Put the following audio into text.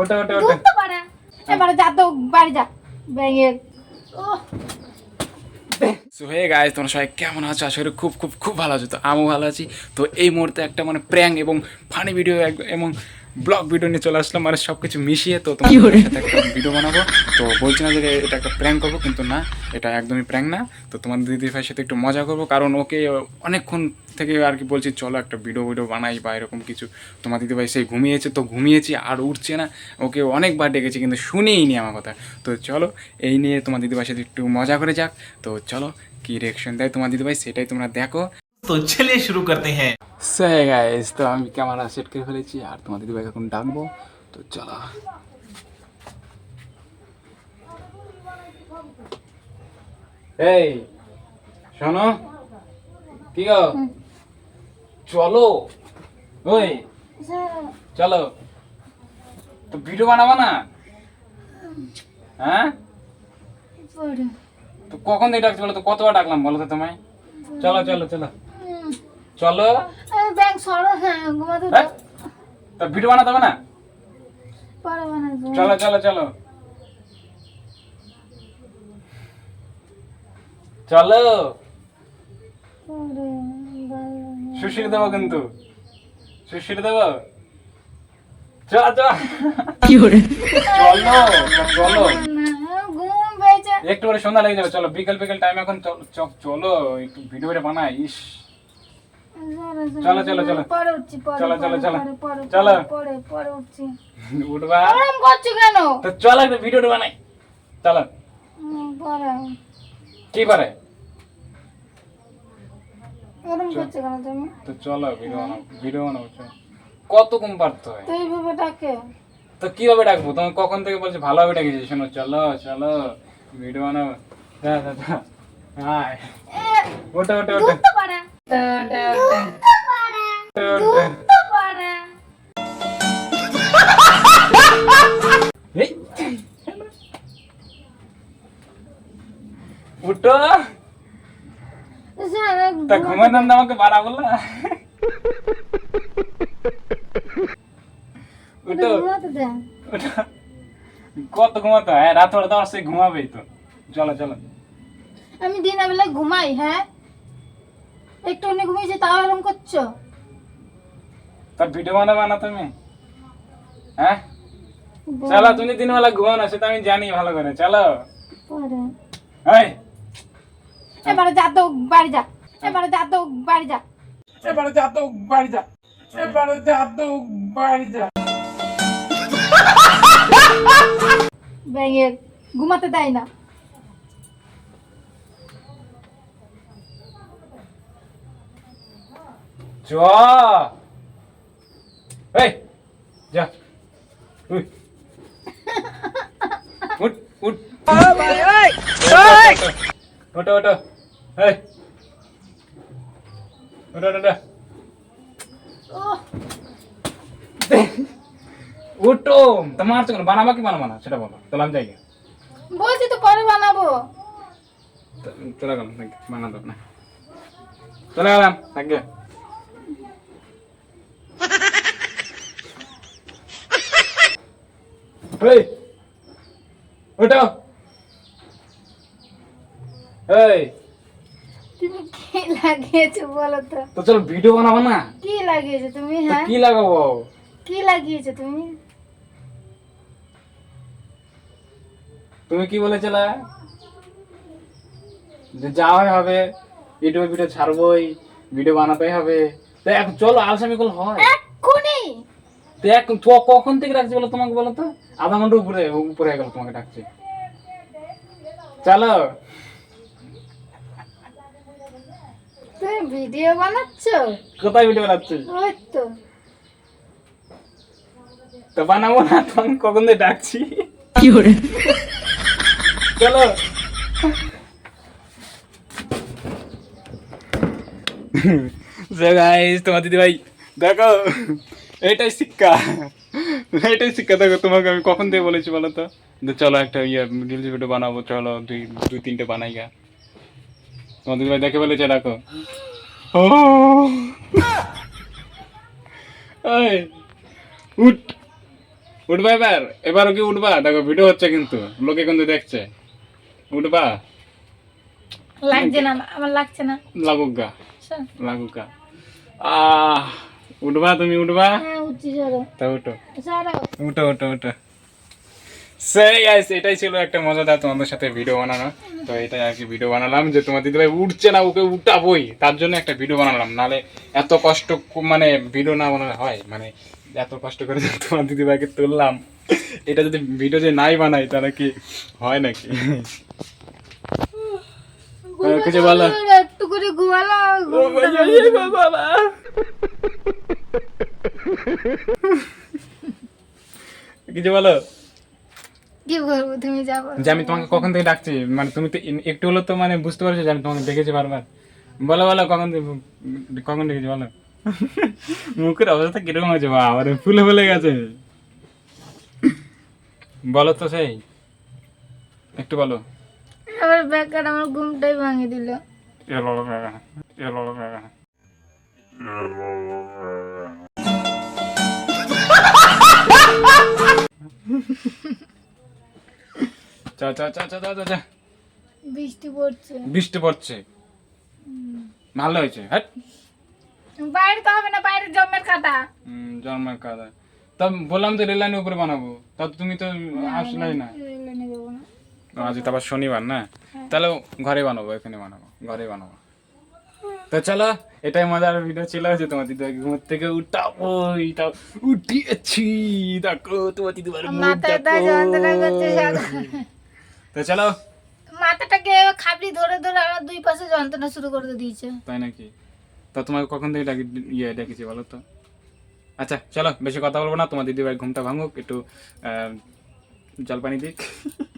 ওটা ওটা ওটা তো পারে। এবারে যা তো বাড়ি যা। ব্যাঙের। ও সো হে গাইজ তোমরা সবাই কেমন আছো? আশা করি খুব খুব খুব ভালো আছো। তো আমিও ভালো আছি। তো এই মুহূর্তে একটা মানে প্র্যাঙ্ক এবং ফানি ভিডিও এবং ব্লগ ভিডিও নিয়ে চলে আসলাম মানে সব কিছু মিশিয়ে তো তোমার সাথে একটা ভিডিও বানাবো। তো বলছি না যে এটা একটা প্র্যাঙ্ক করব কিন্তু না এটা একদমই প্র্যাঙ্ক না। তো তোমার দিদি ভাইয়ের সাথে একটু মজা করব কারণ ওকে অনেকক্ষণ থেকে আর কি বলছি চলো একটা ভিডিও ভিডিও বানাই বা এরকম কিছু। তোমার দিদি ভাই সেই ঘুমিয়েছে তো ঘুমিয়েছি আর উঠছে না। ওকে অনেকবার ডেকেছি কিন্তু শুনেই নি আমার কথা। তো চলো এই নিয়ে তোমার দিদি ভাইয়ের সাথে একটু মজা করে যাক। তো চলো কি রিয়াকশন দেয় তোমার দিদি ভাই সেটাই তোমরা দেখো। তো চলে শুরু করতে হ্যাঁ সে গাইস তো আমি ক্যামেরা সেট করে ফেলেছি আর তোমাদের দিদিভাই এখন ডাকবো তো চলো এই শোনো কি গো চলো ওই চলো তো ভিডিও বানাবো না হ্যাঁ তো কখন দিয়ে ডাকছি বলো? তো কতবার ডাকলাম? বলো তো তোমায়। চলো চলো চলো। চলো। ব্যাংক সরো হ্যাঁ ঘুমাতে হ্যাঁ? তা ভিডিও বানাতে হবে না? পরে বানাবো চলো চলো চলো। চলো। সুশির দেবো কিন্তু। সুশির দেবো? চল চল চলো চলো। না, ঘুম পেয়েছে। একটু করে সন্ধ্যা লেগে যাবে। চলো বিকেল বিকেল টাইম এখন চল- চলো একটু ভিডিও ভিডিও বানাই ইস। চলো, চলো, চলো। পরে উঠছি চলো, চলো, চলো। পরে, পরে, চলো। পরে পরে উঠছি। উঠবা? ওরম করছ কেন? তো চলো একটা ভিডিও বানাই। চলো। পরে। কি পারে? ওরম করছ কেন তুমি? তো চলো ভিডিও বানাবো ভিডিও বানাবো চলো। কত কম পারতে হয়? তো এইভাবে ডাকে। তো কীভাবে ডাকবো? তুমি কখন থেকে বলছো ভালোভাবে ডেকেছি? শোনো চলো চলো। ভিডিও বানাবো। যা যা যা। হাই ওটা ওটা ওটা আমাকে বাড়া বললা কত ঘুমাতো হ্যাঁ রাত বেলা তো সেই ঘুমাবেই তো চলো চলো আমি দিনের বেলায় ঘুমাই হ্যাঁ একটু অনেক ঘুমিয়েছি তাও এরকম করছ? তার ভিডিও বানাবা না তুমি? হ্যাঁ? চলো তুমি দিন বেলা ঘুমাও না সেটা আমি জানি ভালো করে চলো। এই! এবারে যা তো বাড়ি যা। এবারে যা তো বাড়ি যা। এবারে যা তো বাড়ি যা। এবারে যা তো বাড়ি যা। ব্যাঙের ঘুমাতে দেয় না। চ এই যা উঠ উঠ উঠ ওটো ওটো এই ওটো ওটো ওহ, উঠো তোমার তো বানাবা কি বানাবো না সেটা বলো তাহলে আমি যাই গে। বলছি তো পরে বানাবো তো- চলে গেলাম বানাতো না চলে গেলাম থাকবে এই ওটো এই তুমি কি লাগিয়েছো বলো তো? তো চলো ভিডিও বানাবো না? কি লাগিয়েছো তুমি হ্যাঁ? কি লাগাবো? কি লাগিয়েছো তুমি? তুমি কি বলেছিলে? যে যা হয় হবে ইউটিউবে ভিডিও ছাড়বোই ভিডিও বানাতেই হবে। তো এখন চলো আলসামি করলে হয়। এক্ষুনি তো কখন থেকে ডাকছি বলো তোমাকে বলো তো? আধা ঘণ্টা উপরে উপরে গেল তোমাকে ডাকছি। চলো। তুমি ভিডিও বানাচ্ছো? কোথায় ভিডিও বানাচ্ছি ওই তো। তো বানাবো না তোমাকে কখন থেকে ডাকছি? চলো। গাইস তোমার দিদি ভাই দেখো। এটাই শিক্ষা। এটাই শিক্ষা। দেখো তোমাকে আমি কখন থেকে বলেছি বলো তো? যে চলো একটা ইয়ে রিলস ভিডিও বানাবো চলো দুই দুই তিনটে বানাই গা। তোমার দিদি ভাই দেখে বলেছে ও। উঠ। উঠবা এবার? এবারও কি উঠবা? দেখো ভিডিও হচ্ছে কিন্তু। লোকে কিন্তু দেখছে। উঠবা? লাগছে না আমার লাগছে না। লাগুক গা। লাগুক গা। আহ। উঠবা তুমি উঠবা? হ্যাঁ তা উঠো। উঠো উঠো উঠো। সেই গাইস এটাই ছিল একটা মজাদার তোমাদের সাথে ভিডিও বানানো। তো এটাই আর কি ভিডিও বানালাম যে তোমার দিদিভাই উঠছে না ওকে উঠাবই। তার জন্য একটা ভিডিও বানালাম। নালে এত কষ্ট মানে ভিডিও না বানালে হয়। মানে এত কষ্ট করে তোমার দিদিভাইকে তুললাম। এটা যদি ভিডিও যে নাই বানাই তাহলে কি হয় নাকি? কিছু বলো। একটু করে ঘুমালো বাবা। কিছু বলো? কি করব তুমি যাব যে আমি তোমাকে কখন থেকে ডাকছি মানে তুমি তো একটু হলো তো মানে বুঝতে পারছ যে আমি তোমাকে দেখেছি বারবার। বলো বলো কখন কখন দেখেছি বলো। মুখের অবস্থা কীরকম হয়েছে? বা আবার ফুলে ফুলে গেছে। বলো তো সেই। একটু বলো। আবার বেকার আমার ঘুমটাই ভাঙে দিল। এ বলো কাকা, চা চা চা চা চা চা বৃষ্টি পড়ছে। বৃষ্টি পড়ছে। ভালো হয়েছে হ্যাঁ? বাইরে তো হবে না বাইরে জমের খাতা। জন্মের কাদা তা বললাম তো রেল লাইনের উপরে বানাবো। তা তুমি তো আসলেই না। আজ তো আবার শনিবার না? তাহলে ঘরে বানাবো এখানে বানাবো ঘরে বানাবো। তো চলো এটাই মজার ভিডিও ছিল যে তোমার দিদি ঘুম থেকে উঠাবো এটা উঠিয়েছি। দেখো তোমার দিদি। তো চলো। মাথাটাকে খাবলি ধরে ধরে আমার দুই পাশে যন্ত্রণা শুরু করে দিয়েছে। তাই নাকি? তা তোমাকে কখন থেকে ডাকি ইয়ে ডেকেছি বলো তো? আচ্ছা চলো বেশি কথা বলব না তোমার দিদি ভাই ঘুমটা ভাঙুক একটু আহ, জলপানি দিক।